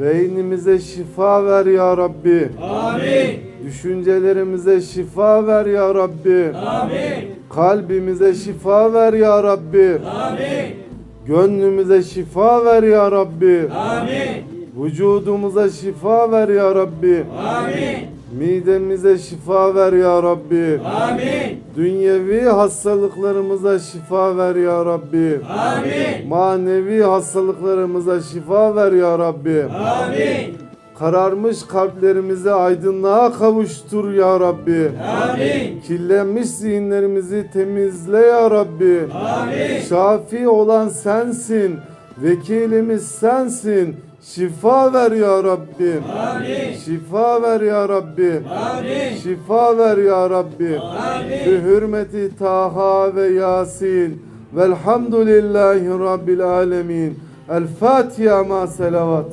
Beynimize şifa ver ya Rabbi. Amin. Düşüncelerimize şifa ver ya Rabbi. Amin. Kalbimize şifa ver ya Rabbi. Amin. Gönlümüze şifa ver ya Rabbi. Amin. Vücudumuza şifa ver ya Rabbi. Amin. Midemize şifa ver ya Rabbi. Amin. Dünyevi hastalıklarımıza şifa ver ya Rabbi. Amin. Manevi hastalıklarımıza şifa ver ya Rabbi. Amin. Kararmış kalplerimizi aydınlığa kavuştur ya Rabbi. Amin. Kirlenmiş zihinlerimizi temizle ya Rabbi. Amin. Şafi olan sensin. Vekilimiz sensin. Şifa ver ya Rabbi. Amin. Şifa ver ya Rabbi. Amin. Şifa ver ya Rabbi. Amin. Bi hürmeti Taha ve Yasin. Velhamdülillahi Rabbil alemin. El Fatiha ma selavat.